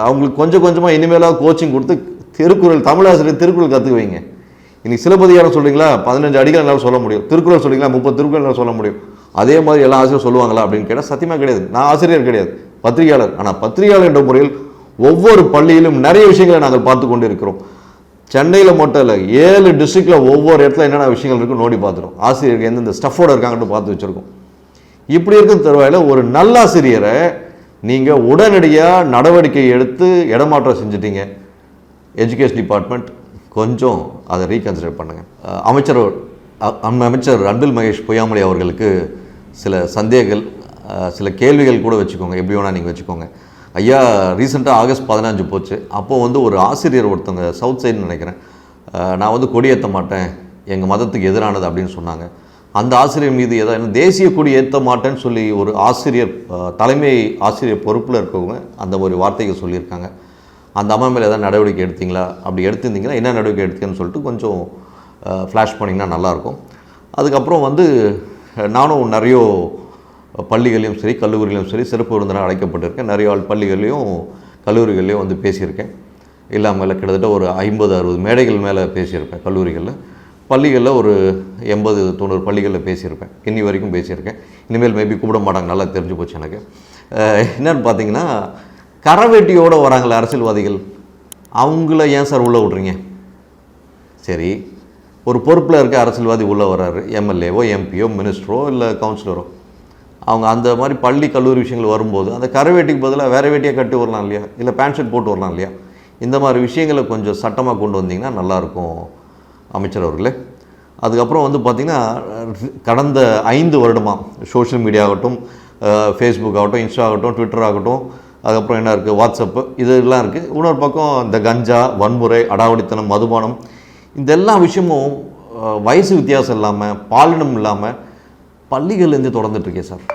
அவங்களுக்கு கொஞ்சம் கொஞ்சமாக இனிமேலாக கோச்சிங் கொடுத்து திருக்குறள் தமிழ் ஆசிரியர் திருக்குறள் கற்றுக்குவீங்க வைங்க இன்னைக்கு சிலப்பதிகாரம் சொல்றீங்களா? பதினஞ்சு அடிகள் என்னால் சொல்ல முடியும். திருக்குறள் சொல்றீங்களா? முப்பது திருக்குறள் என்னால் சொல்ல முடியும். அதே மாதிரி எல்லா ஆசிரியர் சொல்லுவாங்களா அப்படின்னு கேட்டால் சத்தியமாக கிடையாது. நான் ஆசிரியர் கிடையாது. பத்திரிகையாளர். ஆனால் பத்திரிகையாளர் என்ற முறையில் ஒவ்வொரு பள்ளியிலும் நிறைய விஷயங்களை நாங்கள் பார்த்து கொண்டு இருக்கிறோம் சென்னையில் மட்டும் இல்லை ஏழு டிஸ்ட்ரிக்டில் ஒவ்வொரு இடத்துல என்னென்ன விஷயங்கள் இருக்குன்னு நோடி பார்த்துருக்கோம் ஆசிரியர்கள் எந்தெந்த ஸ்டஃபோடு இருக்காங்கன்னு பார்த்து வச்சுருக்கோம். இப்படி இருக்கிற தருவாயில் ஒரு நல்லாசிரியரை நீங்கள் உடனடியாக நடவடிக்கை எடுத்து இடமாற்றம் செஞ்சிட்டீங்க. எஜுகேஷன் டிபார்ட்மெண்ட் கொஞ்சம் அதை ரீகன்சிடர் பண்ணுங்கள் அமைச்சர் அமைச்சர் அன்பில் மகேஷ் பொய்யாமொழி அவர்களுக்கு சில சந்தேகங்கள் சில கேள்விகள் கூட வச்சுக்கோங்க. எப்படி வேணால் நீங்கள் வச்சுக்கோங்க. ஐயா ரீசெண்டாக ஆகஸ்ட் பதினஞ்சு போச்சு. அப்போது வந்து ஒரு ஆசிரியர் ஒருத்தவங்க சவுத் சைடுன்னு நினைக்கிறேன். நான் வந்து கொடியேற்ற மாட்டேன். எங்கள் மதத்துக்கு எதிரானது அப்படின்னு சொன்னாங்க. அந்த ஆசிரியர் மீது ஏதாவது தேசிய கொடி ஏற்ற மாட்டேன்னு சொல்லி ஒரு ஆசிரியர் தலைமை ஆசிரியர் பொறுப்பில் இருக்கவங்க அந்த ஒரு வார்த்தையை சொல்லியிருக்காங்க. அந்த அம்மா மேலே ஏதாவது நடவடிக்கை எடுத்தீங்களா? அப்படி எடுத்திருந்தீங்கன்னா என்ன நடவடிக்கை எடுத்தீங்கன்னு சொல்லிட்டு கொஞ்சம் ஃப்ளாஷ் பண்ணிங்கன்னா நல்லாயிருக்கும். அதுக்கப்புறம் வந்து நானும் நிறைய பள்ளிகளையும் சரி கல்லூரிகளையும் சரி சிறப்பு விருந்தினர் அழைக்கப்பட்டிருக்கேன். நிறைய ஆள் பள்ளிகள்லையும் கல்லூரிகள்லையும் வந்து பேசியிருக்கேன். இல்லாமல் கிட்டத்தட்ட ஒரு ஐம்பது அறுபது மேடைகள் மேலே பேசியிருப்பேன் கல்லூரிகளில். பள்ளிகளில் ஒரு எண்பது தொண்ணூறு பள்ளிகளில் பேசியிருப்பேன். இன்னி வரைக்கும் பேசியிருக்கேன். இனிமேல் மேபி கூப்பிட மாட்டாங்க. நல்லா தெரிஞ்சு போச்சு எனக்கு. என்னென்னு பார்த்தீங்கன்னா கரவேட்டியோடு வராங்களே அரசியல்வாதிகள். அவங்கள ஏன் சார் உள்ளே விட்றீங்க? சரி ஒரு பொறுப்பில் இருக்க அரசியல்வாதி உள்ளே வர்றாரு எம்எல்ஏவோ எம்பியோ மினிஸ்டரோ இல்லை கவுன்சிலரோ அவங்க அந்த மாதிரி பள்ளி கல்லூரி விஷயங்கள் வரும்போது அந்த கரவேட்டிக்கு பதிலாக வேறு வேட்டியாக கட்டி வரலாம் இல்லையா? இல்லை பேண்ட் ஷர்ட் போட்டு வரலாம் இல்லையா? இந்த மாதிரி விஷயங்களை கொஞ்சம் சட்டமாக கொண்டு வந்தீங்கன்னா நல்லாயிருக்கும் அமைச்சர் அவர்களே. அதுக்கப்புறம் வந்து பார்த்திங்கன்னா கடந்த ஐந்து வருடமாக சோஷியல் மீடியா ஆகட்டும் ஃபேஸ்புக் ஆகட்டும் இன்ஸ்டா ஆகட்டும் ட்விட்டர் ஆகட்டும் அதுக்கப்புறம் என்ன இருக்குது வாட்ஸ்அப்பு. இதெல்லாம் இருக்குது இன்னொரு பக்கம் இந்த கஞ்சா வன்முறை அடாவடித்தனம் மதுபானம். இந்த எல்லா விஷயமும் வயசு வித்தியாசம் இல்லாமல் பாலினம் இல்லாமல் பள்ளிகள்லேருந்து தொடர்ந்துட்டுருக்கேன் சார்.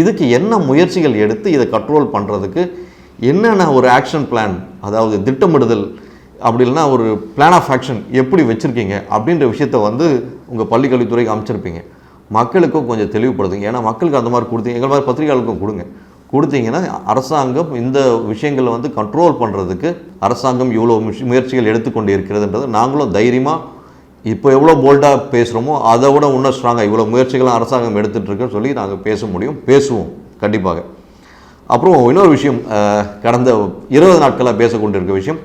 இதுக்கு என்ன முயற்சிகள் எடுத்து இதை கண்ட்ரோல் பண்ணுறதுக்கு என்னென்ன ஒரு ஆக்ஷன் பிளான் அதாவது திட்டமிடுதல் அப்படி இல்லைன்னா ஒரு பிளான் ஆஃப் ஆக்ஷன் எப்படி வச்சுருக்கீங்க அப்படின்ற விஷயத்த வந்து உங்கள் பள்ளிக்கல்வித்துறைக்கு அமைச்சிருப்பீங்க. மக்களுக்கும் கொஞ்சம் தெளிவுபடுத்துங்க. ஏன்னா மக்களுக்கு அந்த மாதிரி கொடுத்தீங்க எங்கள் மாதிரி பத்திரிகையாளருக்கும் கொடுங்க. கொடுத்தீங்கன்னா அரசாங்கம் இந்த விஷயங்களை வந்து கண்ட்ரோல் பண்ணுறதுக்கு அரசாங்கம் இவ்வளோ முயற்சிகள் எடுத்துக்கொண்டு இருக்கிறதுன்றது நாங்களும் தைரியமாக இப்போ எவ்வளோ போல்டாக பேசுகிறோமோ அதை விட இன்னும் ஸ்ட்ராங்காக இவ்வளோ முயற்சிகளும் அரசாங்கம் எடுத்துகிட்ருக்குன்னு சொல்லி நாங்கள் பேச முடியும் பேசுவோம் கண்டிப்பாக. அப்புறம் இன்னொரு விஷயம் கடந்த இருபது நாட்களாக பேசக்கொண்டிருக்க விஷயம்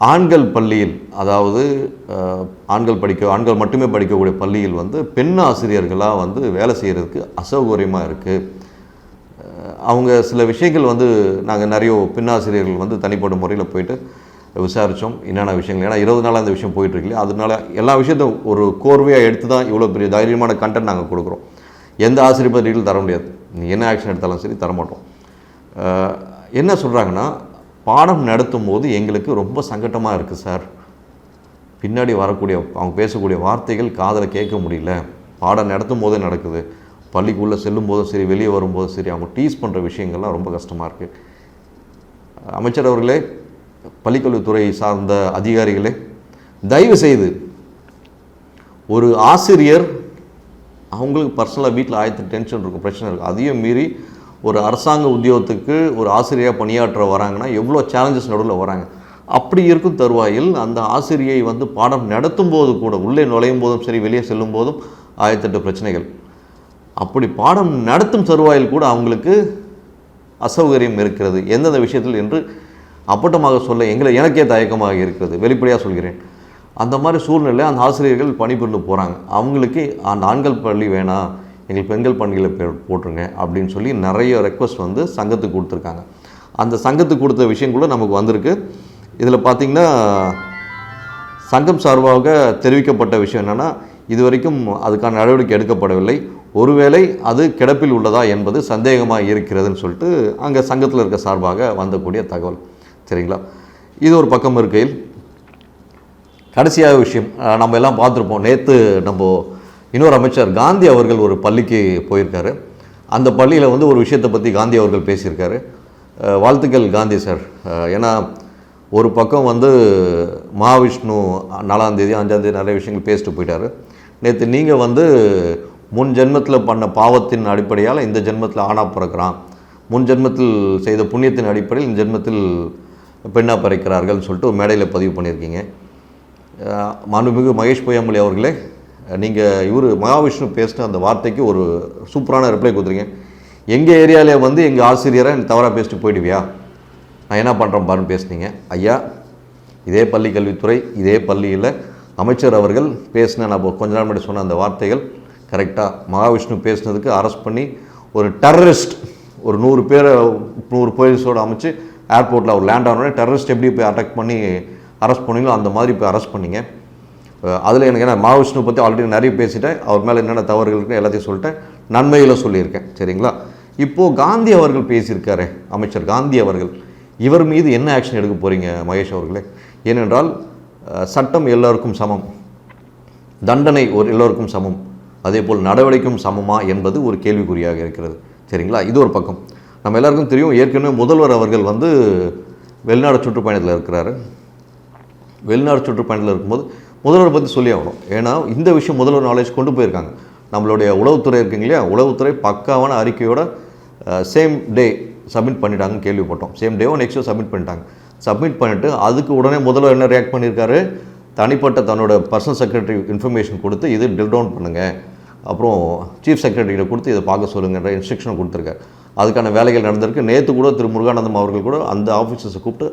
ஆண்கள் பள்ளியில் அதாவது ஆண்கள் படிக்க ஆண்கள் மட்டுமே படிக்கக்கூடிய பள்ளியில் வந்து பெண் ஆசிரியர்களாக வந்து வேலை செய்கிறதுக்கு அசௌகரியமாக இருக்குது அவங்க சில விஷயங்கள் வந்து நாங்கள் நிறைய பின்னாசிரியர்கள் வந்து தனிப்பட்ட முறையில் போயிட்டு விசாரித்தோம் என்னென்ன விஷயங்கள்? ஏன்னா இருபது நாளாக அந்த விஷயம் போயிட்டுருக்கு அதனால எல்லா விஷயத்தையும் ஒரு கோர்வையாக எடுத்து தான் இவ்வளோ பெரிய தைரியமான கண்டென்ட் நாங்கள் கொடுக்குறோம். எந்த ஆசிரியர் பத்திரிகையில் தர முடியாது. நீ என்ன ஆக்ஷன் எடுத்தாலும் சரி தரமாட்டோம் என்ன சொல்கிறாங்கன்னா பாடம் நடத்தும் போது எங்களுக்கு ரொம்ப சங்கட்டமாக இருக்குது சார். பின்னாடி வரக்கூடிய அவங்க பேசக்கூடிய வார்த்தைகள் காதில் கேட்க முடியல. பாடம் நடத்தும் போதே நடக்குது. பள்ளிக்குள்ளே செல்லும் போதும் சரி வெளியே வரும்போதும் சரி அவங்க டீஸ் பண்ணுற விஷயங்கள்லாம் ரொம்ப கஷ்டமாக இருக்குது அமைச்சர் அவர்களே பள்ளிக்கல்வித்துறை சார்ந்த அதிகாரிகளே தயவு செய்து ஒரு ஆசிரியர் அவங்களுக்கு பர்சனலாக வீட்டில் ஆயிரத்து டென்ஷன் இருக்கும் பிரச்சனை இருக்கும். அதையும் மீறி ஒரு அரசாங்க உத்தியோகத்துக்கு ஒரு ஆசிரியராக பணியாற்ற வராங்கன்னா எவ்வளோ சேலஞ்சஸ் நடுவில் வராங்க. அப்படி இருக்கும் தருவாயில் அந்த ஆசிரியை வந்து பாடம் நடத்தும் போது கூட உள்ளே நுழையும் போதும் சரி வெளியே செல்லும் போதும் ஆயிரத்தெட்டு பிரச்சனைகள். அப்படி பாடம் நடத்தும் தருவாயில் கூட அவங்களுக்கு அசௌகரியம் இருக்கிறது. எந்தெந்த விஷயத்தில் என்று அப்பட்டமாக சொல்ல எங்களை எனக்கே தயக்கமாக இருக்கிறது. வெளிப்படையாக சொல்கிறேன். அந்த மாதிரி சூழ்நிலை அந்த ஆசிரியர்கள் பணிபுரிந்து போகிறாங்க அவங்களுக்கு அந்த ஆண்கள் பள்ளி வேணாம் எங்களுக்கு பெண்கள் பள்ளியில் போட்டுருங்க அப்படின்னு சொல்லி நிறைய ரெக்வஸ்ட் வந்து சங்கத்துக்கு கொடுத்துருக்காங்க. அந்த சங்கத்துக்கு கொடுத்த விஷயம் கூட நமக்கு வந்திருக்கு. இதில் பார்த்திங்கன்னா சங்கம் சார்பாக தெரிவிக்கப்பட்ட விஷயம் என்னென்னா இதுவரைக்கும் அதுக்கான நடவடிக்கை எடுக்கப்படவில்லை. ஒருவேளை அது கிடப்பில் உள்ளதா என்பது சந்தேகமாக இருக்கிறதுன்னு சொல்லிட்டு அங்கே சங்கத்தில் இருக்க சார்பாக வந்தக்கூடிய தகவல். சரிங்களா? இது ஒரு பக்கம் இருக்கையில். கடைசியாக விஷயம் நம்ம எல்லாம் பார்த்துருப்போம். நேற்று நம்ம இன்னொரு அமைச்சர் காந்தி அவர்கள் ஒரு பள்ளிக்கு போயிருக்காரு. அந்த பள்ளியில் வந்து ஒரு விஷயத்தை பற்றி காந்தி அவர்கள் பேசியிருக்காரு. வாழ்த்துக்கள் காந்தி சார். ஏன்னா ஒரு பக்கம் வந்து மகாவிஷ்ணு நாலாந்தேதி அஞ்சாந்தேதி நிறைய விஷயங்கள் பேசிட்டு போயிட்டாரு. நேற்று நீங்கள் வந்து முன் ஜென்மத்தில் பண்ண பாவத்தின் அடிப்படையால் இந்த ஜென்மத்தில் ஆணாக பிறக்கிறான். முன் ஜென்மத்தில் செய்த புண்ணியத்தின் அடிப்படையில் இந்த ஜென்மத்தில் பெண்ணாக பிறக்கிறார்கள்னு சொல்லிட்டு ஒரு மேடையில் பதிவு பண்ணியிருக்கீங்க. மனுமிகு மாண்புமிகு மகேஷ் பொய்யாமொழி அவர்களே நீங்கள் இவர் மகாவிஷ்ணு பேசின அந்த வார்த்தைக்கு ஒரு சூப்பரான ரிப்ளை கொடுத்துருங்க எங்கள் ஏரியாவிலே வந்து எங்கள் ஆசிரியரை தவறாக பேசிட்டு போயிடுவியா? நான் என்ன பண்ணுறேன் பாருன்னு பேசுனீங்க. ஐயா இதே பள்ளி கல்வித்துறை இதே பள்ளியில் அமைச்சர் அவர்கள் பேசின நான் இப்போ கொஞ்ச நாள் முன்னாடி சொன்ன அந்த வார்த்தைகள் கரெக்டாக மகாவிஷ்ணு பேசினதுக்கு அரெஸ்ட் பண்ணி ஒரு டெரரிஸ்ட் ஒரு நூறு பேரை நூறு போலீஸோடு அமைச்சு ஏர்போர்ட்டில் அவர் லேண்ட் ஆனோடனே டெரரிஸ்ட் எப்படி போய் அட்டாக் பண்ணி அரெஸ்ட் பண்ணீங்களோ அந்த மாதிரி போய் அரெஸ்ட் பண்ணிங்க. அதில் எனக்கு ஏன்னா மகாவிஷ்ணு பற்றி ஆல்ரெடி நிறைய பேசிட்டேன். அவர் மேலே என்னென்ன தவறுகள் இருக்கு எல்லாத்தையும் சொல்லிட்டேன். நன்மையில் சொல்லியிருக்கேன். சரிங்களா? இப்போது காந்தி அவர்கள் பேசியிருக்காரு அமைச்சர் காந்தி அவர்கள். இவர் மீது என்ன ஆக்ஷன் எடுக்க போகிறீங்க மகேஷ் அவர்களே? ஏனென்றால் சட்டம் எல்லோருக்கும் சமம். தண்டனை ஒரு எல்லோருக்கும் சமம். அதே போல் நடவடிக்கையும் சமமா என்பது ஒரு கேள்விக்குறியாக இருக்கிறது. சரிங்களா? இது ஒரு பக்கம். நம்ம எல்லாருக்கும் தெரியும் ஏற்கனவே முதல்வர் அவர்கள் வந்து வெளிநாடு சுற்றுப்பயணத்தில் இருக்கிறாரு. வெளிநாடு சுற்றுப்பயணத்தில் இருக்கும்போது முதல்வரை பற்றி சொல்லி ஆகணும். ஏன்னா இந்த விஷயம் முதல்வர் நாலேஜ் கொண்டு போயிருக்காங்க. நம்மளுடைய உளவுத்துறை இருக்குங்க இல்லையா? உளவுத்துறை பக்காவான அறிக்கையோட சேம் டே சப்மிட் பண்ணிட்டாங்கன்னு கேள்விப்பட்டோம். சேம் டேவோ நெக்ஸ்ட் சப்மிட் பண்ணிட்டாங்க. சப்மிட் பண்ணிவிட்டு அதுக்கு உடனே முதல்வர் என்ன ரியாக்ட் பண்ணியிருக்காரு? தனிப்பட்ட தன்னோட பர்சனல் செக்ரட்டரி இன்ஃபர்மேஷன் கொடுத்து இது டில் டவுன் பண்ணுங்கள் அப்புறம் சீஃப் செக்ரட்டரிகிட்ட கொடுத்து இதை பார்க்க சொல்லுங்கன்ற இன்ஸ்ட்ரக்ஷன் கொடுத்துருக்காரு. அதுக்கான வேலைகள் நடந்திருக்கு. நேற்று கூட திரு முருகானந்தம் அவர்கள் கூட அந்த ஆஃபீஸர்ஸை கூப்பிட்டு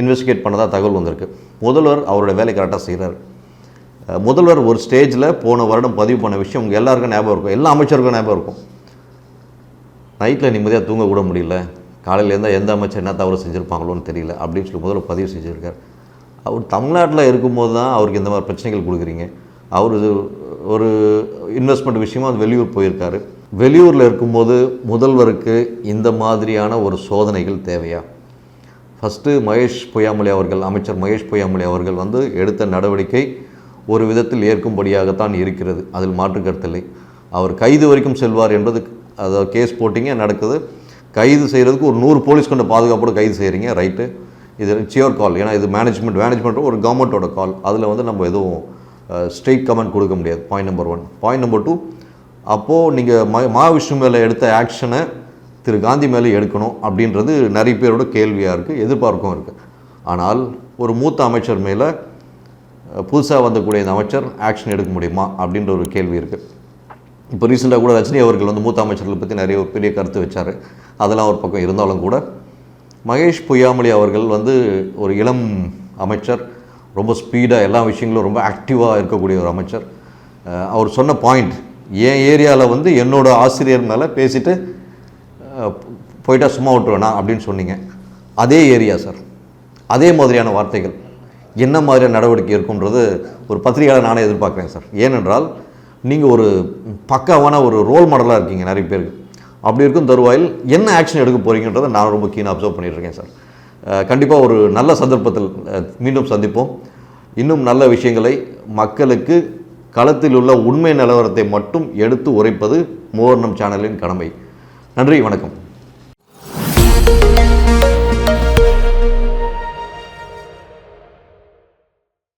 இன்வெஸ்டிகேட் பண்ணதாக தகவல் வந்திருக்கு. முதல்வர் அவரோட வேலை கரெக்டாக செய்கிறார் முதல்வர் ஒரு ஸ்டேஜில் போன வருடம் பதிவு பண்ண விஷயம் உங்கள் எல்லாருக்கும் ஞாபகம் இருக்கும். எல்லா அமைச்சருக்கும் ஞாபகம் இருக்கும். நைட்டில் நிம்மதியாக தூங்க கூட முடியல. காலையில் இருந்தால் எந்த அமைச்சர் என்ன தவறு செஞ்சுருப்பாங்களோன்னு தெரியல அப்படின்னு சொல்லி முதல்ல பதிவு செஞ்சுருக்கார். அவர் தமிழ்நாட்டில் இருக்கும்போது தான் அவருக்கு இந்த மாதிரி பிரச்சனைகள் கொடுக்குறீங்க. அவர் இது ஒரு இன்வெஸ்ட்மெண்ட் விஷயமா அது வெளியூர் போயிருக்காரு. வெளியூரில் இருக்கும்போது முதல்வருக்கு இந்த மாதிரியான ஒரு சோதனைகள் தேவையா? ஃபஸ்ட்டு மகேஷ் பொய்யாமொழி அவர்கள் அமைச்சர் மகேஷ் பொய்யாமொழி அவர்கள் வந்து எடுத்த நடவடிக்கை ஒரு விதத்தில் ஏற்கும்படியாகத்தான் இருக்கிறது. அதில் மாற்று கருத்தில்லை அவர் கைது வரைக்கும் செல்வார் என்பது அதாவது கேஸ் போட்டிங்க நடக்குது. கைது செய்கிறதுக்கு ஒரு நூறு போலீஸ் கொண்ட பாதுகாப்போடு கைது செய்கிறீங்க ரைட்டு. இது சியோர் கால். ஏன்னா இது மேனேஜ்மெண்ட் மேனேஜ்மெண்ட் ஒரு கவர்மெண்ட்டோட கால். அதில் வந்து நம்ம எதுவும் ஸ்ட்ரெயிட் கமெண்ட் கொடுக்க முடியாது. Point number one point number two அப்போது நீங்கள் ம மகாவிஷ்ணு மேலே எடுத்த ஆக்ஷனை திரு காந்தி மேலே எடுக்கணும் அப்படின்றது நிறைய பேரோட கேள்வியாக இருக்குது எதிர்பார்ப்பும் இருக்குது ஆனால் ஒரு மூத்த அமைச்சர் மேலே புதுசாக வந்தக்கூடிய இந்த அமைச்சர் ஆக்ஷன் எடுக்க முடியுமா அப்படின்ற ஒரு கேள்வி இருக்குது இப்போ ரீசெண்டாக கூட ரஜினி அவர்கள் வந்து மூத்த அமைச்சர்களை பற்றி நிறைய பெரிய கருத்து வச்சார். அதெல்லாம் ஒரு பக்கம் இருந்தாலும் கூட மகேஷ் பொய்யாமொழி அவர்கள் வந்து ஒரு இளம் அமைச்சர். ரொம்ப ஸ்பீடாக எல்லா விஷயங்களும் ரொம்ப ஆக்டிவாக இருக்கக்கூடிய ஒரு அமைச்சர். அவர் சொன்ன பாயிண்ட் என் ஏரியாவில் வந்து என்னோட ஆசிரியர் மேலே பேசிட்டு போயிட்டா சும்மா விட்டுருவேனா அப்படின்னு சொன்னீங்க. அதே ஏரியா சார் அதே மாதிரியான வார்த்தைகள். என்ன மாதிரியான நடவடிக்கை இருக்குன்றது ஒரு பத்திரிகையாளர் நானே எதிர்பார்க்குறேன் சார் ஏனென்றால் நீங்கள் ஒரு பக்காவான ஒரு ரோல் மாடலாக இருக்கீங்க நிறைய பேருக்கு. அப்படி இருக்கும் தருவாயில் என்ன ஆக்ஷன் எடுக்க போகிறீங்கன்றதை நான் ரொம்ப கீனாக அப்சர்வ் பண்ணிகிட்ருக்கேன் சார் கண்டிப்பாக ஒரு நல்ல சந்தர்ப்பத்தில் மீண்டும் சந்திப்போம். இன்னும் நல்ல விஷயங்களை மக்களுக்கு களத்தில் உள்ள உண்மை நிலவரத்தை மட்டும் எடுத்து உரைப்பது மூவர்ணம் சேனலின் கடமை. நன்றி வணக்கம்.